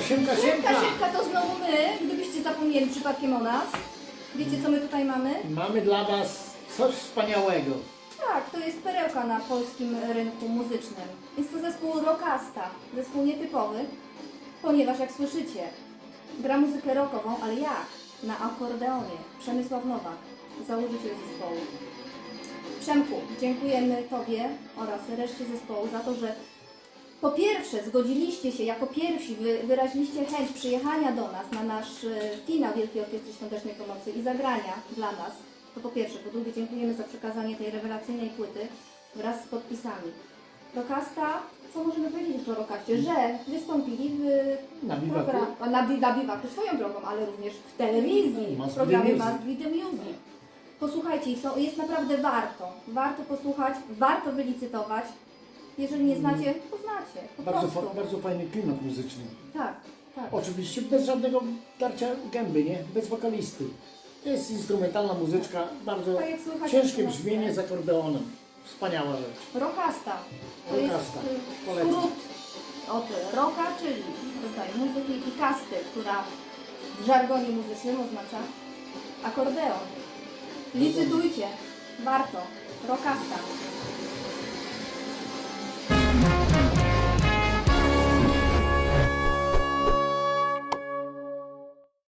siemka, Siemka, siemka! siemka, to znowu my, gdybyście zapomnieli przypadkiem o nas. Wiecie co my tutaj mamy? Mamy dla Was coś wspaniałego. Tak, to jest perełka na polskim rynku muzycznym. Jest to zespół Rockasta, zespół nietypowy, ponieważ jak słyszycie, gra muzykę rockową, ale jak? Na akordeonie. Przemysław Nowak, założyciel zespołu. Przemku, dziękujemy Tobie oraz reszcie zespołu za to, że po pierwsze zgodziliście się, jako pierwsi wy, wyraziliście chęć przyjechania do nas na nasz e, finał Wielkiej Orkiestry Świątecznej Pomocy i zagrania dla nas. To po pierwsze. Po drugie dziękujemy za przekazanie tej rewelacyjnej płyty wraz z podpisami. Rokasta, co możemy powiedzieć o Rokaście? Że wystąpili w Na biwaku. program- na, bi- na biwaku swoją drogą, ale również w telewizji, Must w programie the Must Be The Music. Posłuchajcie ich, są- jest naprawdę warto. Warto posłuchać, warto wylicytować. Jeżeli nie znacie, poznacie. Po Bardzo, prostu. fa- bardzo fajny klimat muzyczny. Tak, tak. Oczywiście bez żadnego darcia gęby, nie? Bez wokalisty. To jest instrumentalna muzyczka, bardzo Tak jak słychać ciężkie brzmienie z akordeonem. Wspaniała rzecz. Rockasta. To Rockasta. jest y, Polecam. skrót od rocka, czyli rodzaj muzyki i kasty, która w żargonie muzycznym oznacza akordeon. Licytujcie. Warto. Rockasta.